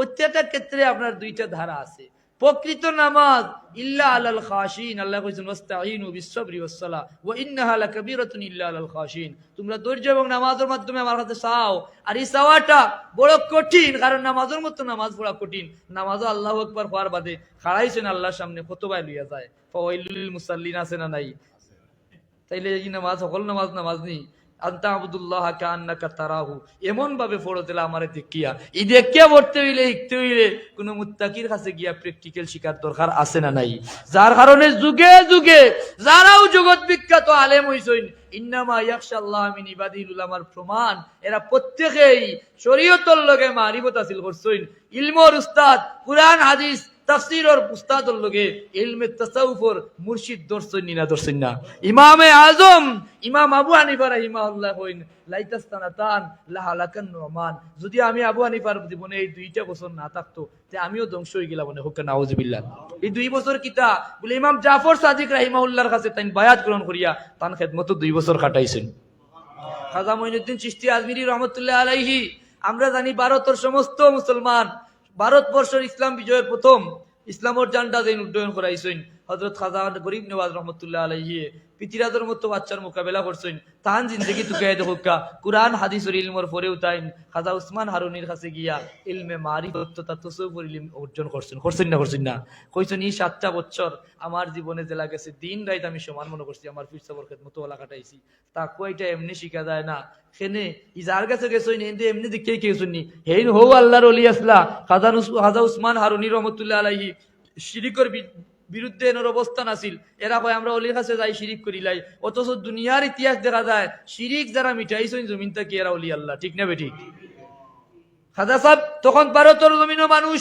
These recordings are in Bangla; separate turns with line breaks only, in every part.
প্রত্যেকটা ক্ষেত্রে আপনার দুইটা ধারা আছে। প্রকৃত নামাজ, ইল্লা আলাল খাশিন, আল্লাহ কইছেন ওয়াস্তাঈনু বিসসাবরি ওয়াসসালাহ, ওয়া ইন্নাহা লাকাবীরাতুন ইল্লা আলাল খাশিন। তোমরা ধৈর্য এবং নামাজের মাধ্যমে আমার কাছে চাও। আর এই চাওয়াটা বড় কঠিন, কারণ নামাজের মতো নামাজ পড়া কঠিন। নামাজও আল্লাহু আকবার হওয়ার বাদে খাড়াইছেন আল্লাহর সামনে কতবার লইয়া যায়। ফাওয়াইলুল মুসাল্লিন আছে না নাই? তাইলে এই নামাজ, সকল নামাজ নামাজ নি আন্তা আবদুল্লাহ এমন ভাবে পড়ো তাহলে আমার দেখিয়া। দেখিয়া পড়তে হইলে হইলে মুত্তাকির কাছে গিয়া প্র্যাকটিক্যাল শিকার দরকার আছে না নাই। যার কারণে যুগে যুগে যারাও জগৎ বিখ্যাত আলেম হইছেন, ইন্নামা ইয়াকশাল্লাহ মিন ইবাদিল উলামার প্রমাণ। এরা প্রত্যেকেই শরীয়তর লগে মারিফত হাসিল করছেন। ইলমর উস্তাদ, কুরআন, হাদিস উস্তাদর লগে ইলমে তাসাউফর মুর্শিদ না। ইমামে আজম, ইমাম আবু হানিফা রাহিমাহুল্লাহ হইন লাহালাকান নুমান। যদি আমি আবু হানিফার জীবনে এই দুইটা বছর না থাকতো, তে আমিও ধ্বংস হয়ে গেলাম, মনে হোক এই দুই বছর কিতা বলে ইমাম জাফর সাদিক রাহিমাহুল্লাহর কাছে তাই বায়াত গ্রহণ করিয়া তান খেদমত দুই বছর কাটাইছেন। খাজা মঈনুদ্দিন চিশতি আজমিরি রহমতুল্লাহ আলাইহি, আমরা জানি ভারতের সমস্ত মুসলমান ভারতবর্ষের ইসলাম বিজয়ের প্রথম ইসলামর জানটা যেন উড্ডয়ন করাইছেন। হজরত খাজান গরিব নওয়াজ রহমতুল্লাহ আলাইহি পিতিরাদের মতো বাচ্চার মোকাবেলা করছেন। তাহান জিন্দগি তুকে দেখা কুরআন হাদিসের ইলমর পরেও তাইন খাজা উসমান হারুনির কাছে গিয়া ইলমে মারিফত তথা তসৌফর ইলম অর্জন করছেন। করছেন না করছেন না। কইছেন, এই সাতটা বছর আমার জীবনে যে গেছে দিন রাইত আমি সমান মনে করছি, আমার ফির সবর খেত মতো ওলা কাটাইছি। তা কয়টা এমনি শিখা যায় না। সেনে ইজার কাছে গেছো এমনি এমনি দেখে কেউ শুনি হেই হৌ আল্লাহর অলি আসলা। খাজা খাজা উসমান হারুনি রহমতুল্লাহ আলাইহি শিরিকর বিরুদ্ধে এনার অবস্থান আছিল। এরা কয়, আমরা অলির কাছে যাই, শিরিক করিলাই অথচ দুনিয়ার ইতিহাস দেখা যায়, শিরিক যারা মিটাইছেন জমিন থেকে, এরা অলি আল্লাহ। ঠিক না বেঠিক খাজা সাহেব, তখন ভারতের জমিনও মানুষ।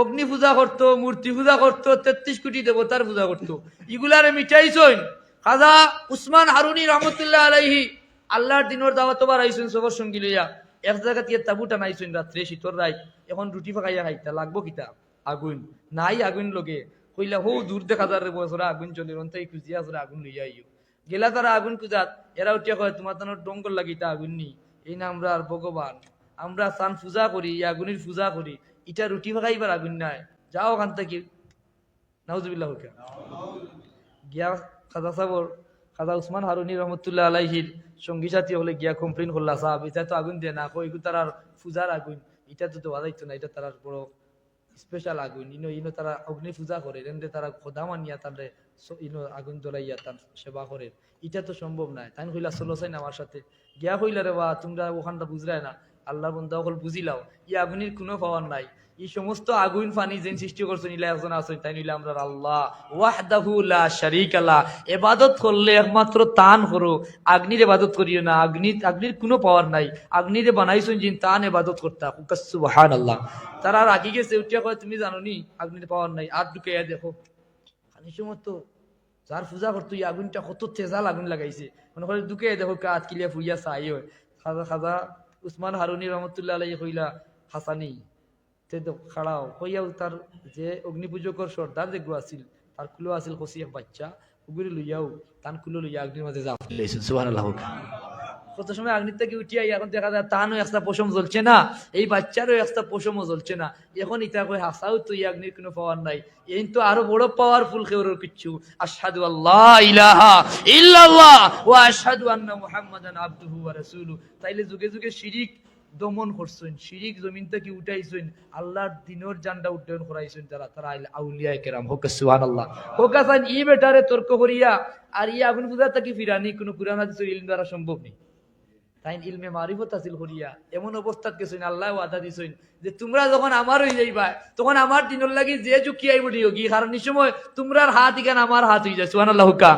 অগ্নি পূজা করতো, মূর্তি পূজা করতো, তেত্রিশ কোটি দেবতার পূজা করতো। এগুলারে মিটাইছইন খাজা উসমান হারুনি রহমতুল্লাহ আলাইহি। আল্লাহর দিনের দাওয়াত বার আইসেন সবার সঙ্গী লইয়া। এক জায়গা দিয়ে তাবু টানাইছেন রাত্রে, শীতর রাত এখন রুটি ফাঁকাইয়া খাইতা লাগবো কিতা? আগুন, নাই আগুন লগে। কইলা, হো, দূর দেখা যার বছর আগুন চলে রন্তাই খুঁজিয়া আসলে আগুন লইয়া আইও। গেলা তারা আগুন খুঁজাত এরা উঠিয়া কয় তোমার তানোর ডঙ্গল লাগিতা আগুন নি। এই না আমরা আর ভগবান আমরা সান পূজা করি, এই আগুনের পূজা করি। ইটা রুটি ফাঁকাইবার আগুন নাই। যাও ওখান থেকে। নাউজুবিল্লাহ হোক গিয়া খাজা সাবর খাজা উসমান হারুনি রহমতুল্লাহ আলাইহির সঙ্গী সাথী হলে গিয়া কমপ্লেন করলা সাহাব এটা তো আগুন দিয়ে না কই তার আর পূজার আগুন। এটা তো দেওয়া যাইতো না এটা তার বড় স্পেশাল আগুন, ইনো ইনো তারা অগ্নি পূজা করে, এনে তারা খোদা মানিয়া স- ইনো আগুন জ্বলাইয়া তান সেবা করে। এটা তো সম্ভব নাই। তাই হইলা চলো চাই না আমার সাথে। গিয়া হইলা রে বা তোমরা ওখানটা বুঝলাই না। আল্লাহ বন্ধু অকল বুঝিলাও। ই আগুনের কোনো পাওয়ার নাই। এই সমস্ত আগুন ফানি যেন সৃষ্টি করছেন ইলা একজন তাই নিলে আমরা আল্লাহ। ওয়াহদাহু শারীকা লা। ইবাদত করলে একমাত্র তান করো আগ্নির এবাদত করিও না। আগ্নি, আগ্নির কোনো পাওয়ার নাই। আগ্নিরে বানাইছেন যিনি, তান এবাদত করতা সুবহানাল্লাহ। তারা আর আগে গেছে, উঠিয়া কয়, তুমি জানো নি আগ্নির পাওয়ার নাই। আর ঢুকাইয়া দেখো। খালি সমস্ত যার পূজা করতো, এই আগুনটা কত তেজাল আগুন লাগাইছে। মনে করে দুকে দেখো কাজ কিলিয়া ফুইয়া চাই খাজা খাজা, উসমান হারুনি রহমতুল্লাহ আলাই হইলা হাসানি। তে খাড়াও কইয়াও তার যে অগ্নি পূজকর সর্দার যেগুলো আছিল তার কুলো আছিল এক বাচ্চা উগুরি লইয়াও তান কুলো লইয়া আগ্নির মাঝে যা সুবহানাল্লাহ। কত সময় আগ্নির থেকে উঠিয়া এখন দেখা যায় তানও একটা পশম জ্বলছে না এই বাচ্চারও একটা পশমও জ্বলছে না এখন ইটা কই হাসাও তো এই আগ্নির কোনো পাওয়ার নাই এই তো আরও বড় পাওয়ারফুল কেউর কিচ্ছু। আশহাদু আল্লাহ ইলাহা ইল্লাল্লাহ ওয়া আশহাদু আন্না মুহাম্মাদান আবদুহু ওয়া রাসূলু তাইলে যুগে যুগে শিরিক দমন করছেন, শিরিক জমিন থেকে উঠাইছেন, আল্লাহর দিনের জান্ডা উড্ডয়ন করাইছেন তারা তারা আউলিয়া কেরাম, হোক সুবহানাল্লাহ। হোক আসান ই বেটারে তর্ক করিয়া, আর ই আগুন পূজা থেকে ফিরানি কোনো কুরআন হাদিসের ইলম দ্বারা সম্ভব নেই। তাই ইলমে মারিফত হাসিল করিয়া, এমন অবস্থাত গেছেন, আল্লাহ ওয়াদা দিছেন, যে তোমরা যখন আমার হয়ে যাইবা, তখন আমার দিনের লাগি যে ঝুঁকি আইব দিও, কি কারণ? সময় হাত ইখান আমার হাত হয়ে যায়, সুবহানাল্লাহ হুকা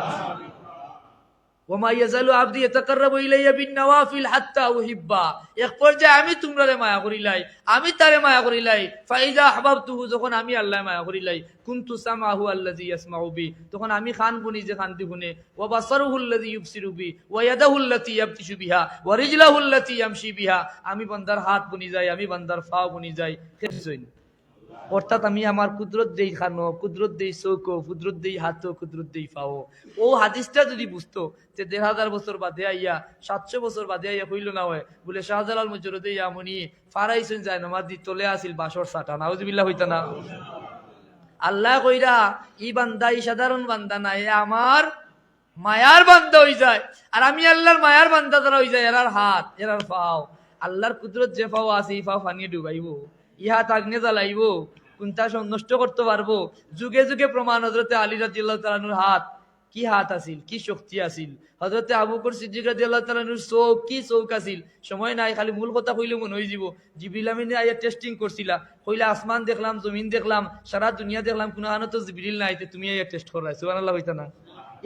আমি তোমরারে মায়া করিলাই, আমি তারে মায়া করিলাই। ফাইজা আহবাবতুহু, যখন আমি আল্লাহ মায়া করিলাই, কুনতু সামাহু আল্লাযী ইয়াসমাউ বি। তখন আমি খান বুনি যে খানটি শুনে ওয়া বাসারুহু আল্লাযী ইউবসিরু বি, ওয়া ইয়াদাহু আল্লাতী ইয়াবতিশু বিহা, ওয়া রিজলাহু আল্লাতী ইয়ামশি বিহা। আমি বান্দার হাত বুনি যাই, আমি বান্দার পা বুনি যাই। কেসইন অর্থাৎ আমি আমার কুদরত দেই খানো, কুদরত দেই চৌকো, কুদরত দেই হাতো, কুদরত দেই পাও। ও হাদিসটা যদি বুঝতো, যে দেড় হাজার বছর বাদে আইয়া, সাতশো বছর বাদে আইয়া হইল না হয় বলে শাহজালাল মজুরদে আমনি ফারাইছেন যায় নমাজ দি তলে আসিল বাসর সাটা, নাউজবিল্লাহ হইতা না। আল্লাহ কইরা, ই বান্দা, ই সাধারণ বান্দা না, এ আমার মায়ার বান্দা হই যায়। আর আমি আল্লাহর মায়ার বান্দা দ্বারা হই যায়, এরার হাত, এরার পাও। আল্লাহর কুদরত যে পাও আছে ই পাও পানি ডুবাইব। ইহা তাগ্নে জ্বালাইব কোনটা নষ্ট করতে পারব। যুগে যুগে প্রমাণ হজরতে আলী রাজিল্লাহ তালানুর হাত। কি হাত আছিল? কি শক্তি আছিল? হজরতে আবুকর সিদ্দিক তাআলার চৌক কি চৌক আছিল? সময় নাই, খালি মূল কথা কইলে মনে হয়ে যাব জিবরিল আমিনে আইয়া টেস্টিং করছিলা, কইলা আসমান দেখলাম, জমিন দেখলাম, সারা দুনিয়া দেখলাম, কোনো আনো তো জিবরিল নাই তুমি আইয়া টেস্ট করাই সুবহানাল্লাহ হইতা না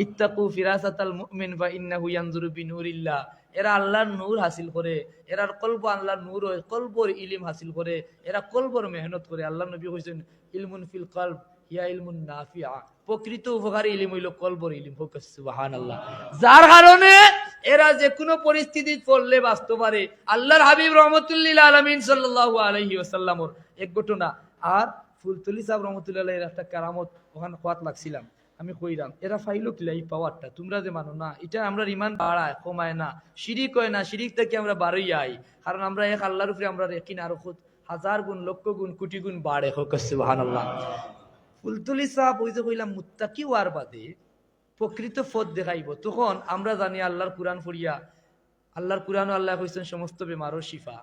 ইত্তাকু ফিরাসাতাল মুমিন, ফা ইন্নাহু ইয়ানজুরু বিনুরিল্লাহ। এরা আল্লাহর নূর হাসিল করে, এরার কল্প আল্লাহর নূর হয় কল্পর ইলিম হাসিল করে, এরা কল্পর মেহনত করে। আল্লাহ নবী কইছেন, ইলমুন ফিল কলব ইয়া ইলমুন নাফিআ। প্রকৃত উপকারী ইলিম হইল কলবর ইলিম সুবাহান আল্লাহ যার কারণে এরা যে কোনো পরিস্থিতি পড়লে বাঁচতে পারে। আল্লাহর হাবিব রহমতুল্লিল আলমিন সাল্লাহ আলহি ওসাল্লামর এক ঘটনা। আর ফুলতলি সাহেব রহমতুল্লাহ এর একটা কারামত ওখানে খোয়াত লাগছিলাম। আমি কইরাম, এরা ফাইলো কিলা পাওয়ারটা তোমরা যে মানো না, এটা আমরা ইমান বাড়ায়, কমায় না, শিরিক হয় না, শিরিক থেকে আমরা বাড়াই আই, কারণ আমরা এক আল্লাহর উপরে আমরা একিন আরও খুদ হাজার গুণ, লক্ষ গুণ, কোটি গুণ বাড়ে, হোক সুবাহান আল্লাহ ফুলতুলি সাহেব, ওই যে কইলাম, মুত্তাকি ওয়ার বাদে প্রকৃত ফদ দেখাইব, তখন আমরা জানি আল্লাহর কোরআন পড়িয়া, আল্লাহর কোরআন আল্লাহ কইছেন সমস্ত বেমারও শিফা।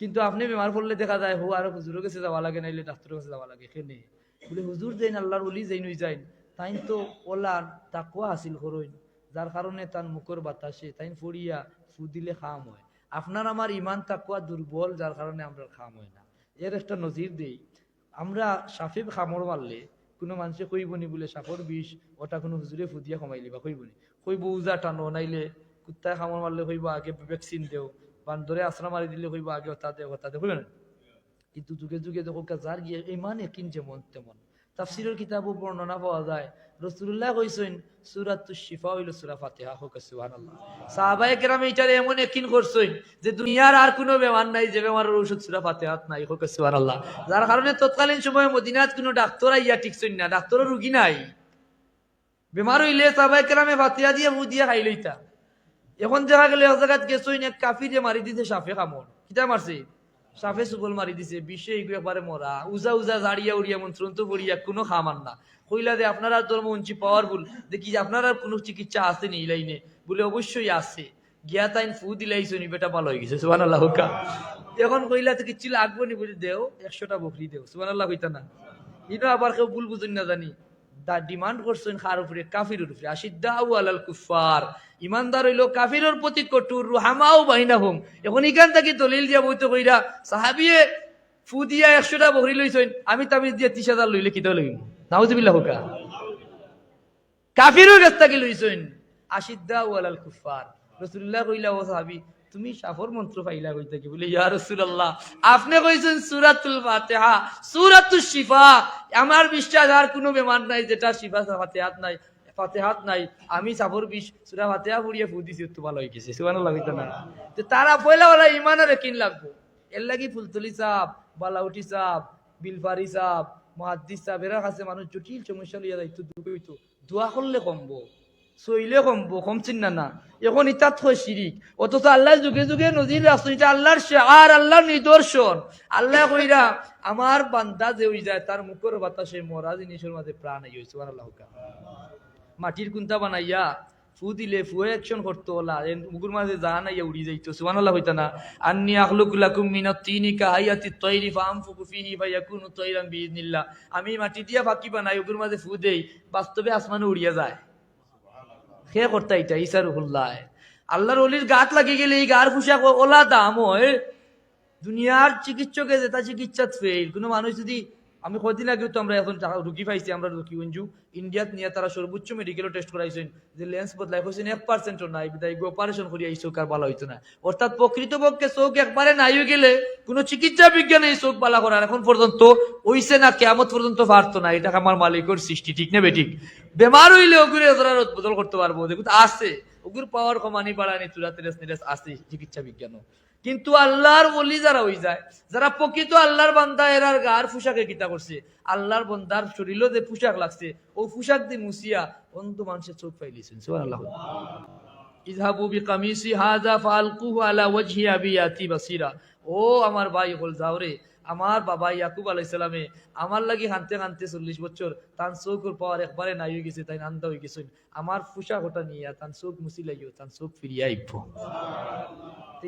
কিন্তু আপনি বেমার পড়লে দেখা যায়, হো, আর হুজুরের কাছে যাওয়া লাগে, নাইলে ডাক্তারের কাছে যাওয়া লাগে এখানে বলে, হুজুর যাইন, আল্লাহর বলি যাই নই যাইন। তাই তো ওলার তাকুয়া হাসিল করইন যার কারণে তার মুখর বাতাসে তাই পড়িয়া ফু দিলে খাম হয়। আপনার আমার ইমান তাকুয়া দুর্বল যার কারণে আমরা খাম হয় না। এর একটা নজির দেই, আমরা সাফে খামর মারলে কোনো মানুষে কইবনি বলে সাপর বিষ, ওটা কোনো হুজুরে ফুদিয়া কমাইলি বা কইবনি কইব, উজা টানো নাইলে কুত্তায় খামর মারলে কইব, আগে ভ্যাকসিন দেও বান্দরে আশ্রা মারি দিলে কইব, আগে ওটা দেও ওটা দেও না। কিন্তু যুগে যুগে দেখো যার গিয়ে ইমান একিন যেমন তেমন। তাফসিরের কিতাবও বর্ণনা পাওয়া যায়। রসুল্লাহ কইছেন, সুরাত শিফা হইল সুরা ফাতিহা। হোক, সুবহানাল্লাহ। সাহাবায়ে কেরাম এটারে এমন একিন করছেন যে দুনিয়ার আর কোনো বেমার নাই, যে বেমারের ঔষধ সুরা ফাতিহাত নাই। হোক, সুবহানাল্লাহ। যার কারণে তৎকালীন সময়ে মদিনাত কোনো ডাক্তার আইয়া ঠিকছেন না। ডাক্তারের রুগী নাই। বেমার হইলে সাহাবায়ে কেরামে ফাতিহা দিয়ে মু দিয়ে খাই লইতা। এখন দেখা গেলে এক জায়গাত গেছইন এক কাফিরে মারি দিতে সাফে কামড়। কিতা মারছে? সাফে সুবল মারি দিছে বিশ্বে এগুলো একবারে মরা। উজা উজা জাড়িয়া উড়িয়া মন্ত্রন্ত পড়িয়া কোনো খামান না। কইলা যে আপনারা ধর্ম উঞ্চি পাওয়ারফুল দেখি আপনার আর কোনো চিকিৎসা আছে নি লাইনে। বলে, অবশ্যই আছে। গিয়া তাইন ফু দিলাইছো নি, বেটা ভালো হয়ে গেছে সুবান আল্লাহ হুকা। এখন কইলা তো কিচ্ছু লাগবো নি, বলে, দেও, একশোটা বকরি দেও সুবান আল্লাহ কইতা না। এটা আবার কেউ ভুল বুঝুন না জানি। দা ডিমান্ড করছেন খার উপরে? কাফিরের উপরে। আশিদ্দাউ আলাল কুফার ইমানদার হইল কাফিরের প্রতি কটুর রুহামাও বাহিনা হোম এখন ইখান থেকে দলিল দিয়া বইতে কইরা সাহাবিয়ে ফু দিয়া একশোটা বকরি লইছেন। আমি তামিজ দিয়া ত্রিশ হাজার লইলে কিতা লইম নাউজুবিল্লাহ হুকা। কাফিরের কাছ থেকে লইছেন। আশিদ্দাউ আলাল কুফার রসুল্লাহ কইলা, ও সাহাবি তুমি সাফর মন্ত্র পাইলা কইতে কি বলে, ইয়া রাসূলুল্লাহ, আপনি কইছেন সূরাতুল ফাতিহা, সূরাতুশ শিফা। আমার বিশ্বাস আর কোনো বেমার নাই যেটা শিফা ফাতিহাত নাই ফাতিহাত নাই। আমি সাফর বিশ সূরা ফাতিহা পড়িয়ে ফু দিছি ভালো গেছে সুবহানাল্লাহ কইতা না। তো তারা পয়লা ওরা ইমানের কিন লাগবো? এর লাগি ফুলতলি সাপ, বালাউটি সাপ, বিলফারি সাপ, মহাদ্দিস সাপ কাছে মানুষ জটিল সমস্যা লইয়া যাইতো দুঃখ হইতো। দোয়া করলে কমবো। সইলে কমবো কমছিন না এখন ইতাত হয় শিরিক অথচ আল্লাহ যুগে যুগে নজির রাখছেন এটা আল্লাহর শেয়ার আল্লাহর নিদর্শন আল্লাহ কইরা আমার বান্দা যে হই যায় তার মুখের বাতাসে মরা জিনিসের মাঝে প্রাণ আই হয়েছে আল্লাহ মাটির কুন্তা বানাইয়া, ফু দিলে, ফুয়ে অ্যাকশন করতো ওলা মুগুর মাঝে জান আইয়া উড়ি যাইতো, সুবহানাল্লাহ হইতা না। আন্নি আখলুকু লাকুম তিনি কা হায়াতি তৈরি ফামফুকু ফিহি ফায়াকুনু তৈরান বিইذنিল্লাহ আমি মাটি দিয়া ফাঁকি বানাই উগুর মাঝে ফু দেই বাস্তবে আসমানে উড়িয়া যায়। সে করতে এটা ইসার হুল্লায় আল্লাহর অলির গাত লাগি গেলে এই গার পোশাক ওলা দাম হয় দুনিয়ার চিকিৎসকে যেটা চিকিৎসা ফেল কোনো মানুষ যদি আমি কদিন আগেও তো আমরা এখন রুগী পাইছি, আমরা রুগী অঞ্জু ইন্ডিয়াত নিয়ে তারা সর্বোচ্চ মেডিকেলও টেস্ট করাইছেন। যে লেন্স বদলাই হয়েছেন এক পার্সেন্টও নাই, বিদায় অপারেশন করিয়া এই চোখ আর ভালো হইতো না। অর্থাৎ প্রকৃতপক্ষে চোখ একবারে নাই হয়ে গেলে কোনো চিকিৎসা বিজ্ঞানে এই চোখ বালা করার এখন পর্যন্ত হইছে না কেমন পর্যন্ত পারতো না। এটা আমার মালিকের সৃষ্টি, ঠিক না বেঠিক বেমার হইলে ওগুলো ওরা বদল করতে পারব। দেখুন, আছে। ওগুর পাওয়ার কমানি, বাড়ানি, চুরাতে আছে চিকিৎসা বিজ্ঞানও। কিন্তু আল্লাহর বলি যারা হয়ে যায়, যারা প্রকৃত আল্লাহর বান্দা এরার গার পোশাকে কিতা করছে? আল্লাহর বন্দার শরীরও যে পোশাক লাগছে, ও পোশাক দিয়ে মুসিয়া অন্ধ মানুষের চোখ পাইলিছেন আল্লাহ ইজহাবু বিকামিসি হাজা ফালকুহু আলা ওয়াজহি আবিয়াতি বাসিরা। ও আমার ভাই হল যাও রে আমার বাবা ইয়াকুব আলাইহিস সালামে আমার লাগি হানতে হানতে চল্লিশ বছর তান চোখের পাওয়ার একবারে নাই হয়ে গেছে, তাই আন্দা হয়ে গেছে আমার পোশাক ওটা নিয়ে তান চোখ মুসি লাগিও তান চোখ ফিরিয়ে আইব।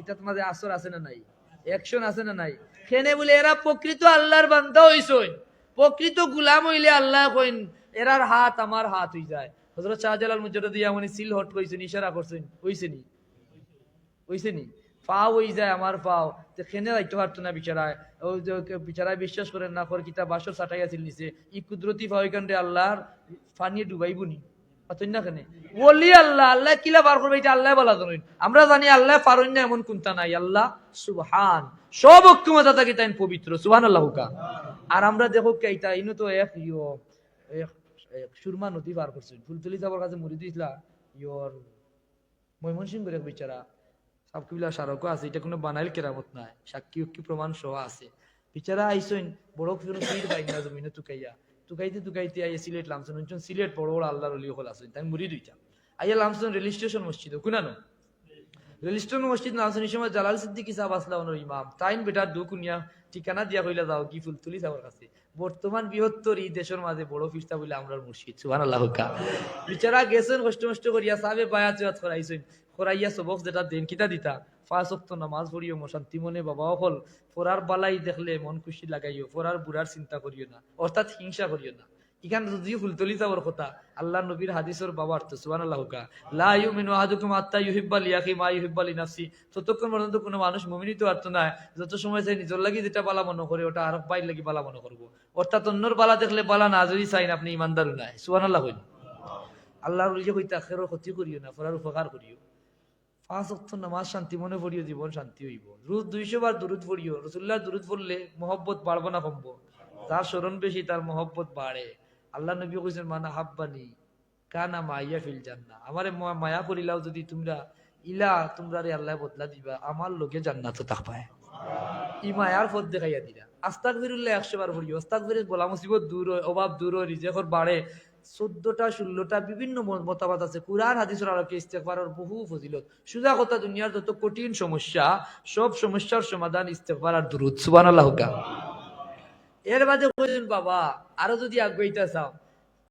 এটা তোমাদের আসর আছে না নাই? অ্যাকশন আছে না নাই? খেনে বলে এরা প্রকৃত আল্লাহর বান্ধা হইছইন প্রকৃত গুলাম হইলে আল্লাহ কইন, এরার হাত আমার হাত হই যায়। হযরত শাহজালাল মুজাদ্দিদ ইয়ামানি সিল হট কইছেন, ইশারা করছেন হইছে নি হইছে নি পাও হই যায়, আমার পাও। তো খেনে যাইতে পারতো না বিচারায়? ও বিচারায় বিশ্বাস করেন না কর কিতা বাসর সাটাইয়াছিল নিছে ই কুদরতি ফাওয়াইকান রে আল্লাহর ফানিয়ে ডুবাইবনি। না কেনে? বলি আল্লাহ আল্লাহ কিলা বার করবে এটা আল্লাহ বলা জানেন আমরা জানি আল্লাহ পারুন না এমন কোনটা নাই। আল্লাহ সুবহান। সব অক্ষমতা থাকে তাই পবিত্র। সুবহান আল্লাহ কা আর আমরা দেখো কেইটা ইনো তো এক, ইয়ো, এক সুরমা নদী পার করছেন ফুলতলি যাবার কাছে মুড়ি দিয়েছিলা ইয়র ময়মনসিংহ এক বিচারা। সারকও আছে, এটা কোনো বানাইল কেরামত নাই। সাক্ষী উক্কি প্রমাণ সহ আছে। বিচারা আইসইন, বড় পীর পাই না, জমিনে তুকাইয়া তুকাইতে তুকাইতে আইয়া সিলেট লামসন অঞ্চল সিলেট বড় বড় আল্লাহর অলি হল আসেন তাই মুড়ি দুইটা। আইয়া লামসন রেল স্টেশন মসজিদ কুনানো রেল স্টেশন মসজিদ নামসন সময় জালাল সিদ্দিকী সাহেব আসলা ওনার ইমাম। তাইন বেটার ঠিকানা দিয়া কইলা যাও কি ফুল তুলি সাহেবের কাছে। বর্তমান বৃহত্তর এই দেশের মাঝে বড় ফিরতা বলে আমরা মুর্শিদ সুবান আল্লাহ বিচারা গেছেন, কষ্ট কষ্ট করিয়া সাবে চুয়াত করাইছেন। করাইয়া সবক যেটা দেন কিতা দিতা। অক্ত নামাজ পড়িও মো শান্তি মনে বাবা হল। ফোরার বালাই দেখলে মন খুশি লাগাইও, ফোরার বুড়ার চিন্তা করিও না, অর্থাৎ হিংসা করিও না। ইখান যদি ফুলতলি যাওয়ার কথা, আল্লাহ নবীর হাদিসের বাবা অর্থ সুবান আল্লাহ লা ইউমিনু আহাদুকুম আত্তা ইউহিব্বা লিয়াখি মা ইউহিব্বা লিনাফসি। ততক্ষণ পর্যন্ত কোনো মানুষ মুমিনিত অর্থ নাই, যত সময় চাই নিজের লাগি যেটা বালা মনে করে ওটা আর বাইর লাগি বালা মনে করব অর্থাৎ অন্যর বালা দেখলে বালা না, যদি চাইন আপনি ইমানদার নাই। সুবান আল্লাহ হইন আল্লাহর যে হইতে আখেরও ক্ষতি করিও না ফরার উপকার করিও। পাঁচ অক্ট নামাজ শান্তি মনে পড়িও, জীবন শান্তি হইব। রোজ দুইশো বার দূরত পড়িও রসুল্লাহ দূরত পড়লে মহব্বত বাড়বো না কমবো? যার স্মরণ বেশি, তার মহব্বত বাড়ে। আল্লাহ নবী কইছেন, মানা হাব্বানি কানা মাইয়া ফিল জান্না আমারে মায়া করিলাও যদি তোমরা ইলা, তোমরা রে আল্লাহ বদলা দিবা, আমার লোকে জান্নাত তাকবায় ই মায়ার পথ দেখাইয়া দিলা। আস্তাক ফিরুল্লাহ একশো বার পড়িও। আস্তাক ফিরে বলা মুসিবত দূর হয়, অভাব দূর হয় রিজেকর বাড়ে। চোদ্দটা ষোলোটা বিভিন্ন মতামত আছে। কুরআন, হাদিসের আলোকে ইস্তেকবারের বহু ফজিলত। সুজা কথা দুনিয়ার যত কঠিন সমস্যা, সব সমস্যার সমাধান ইস্তেকবার আর দুরুদ। সুবহানাল্লাহ আল্লাহ এর মাঝে কইলেন বাবা, আরও যদি আগাইতে চাও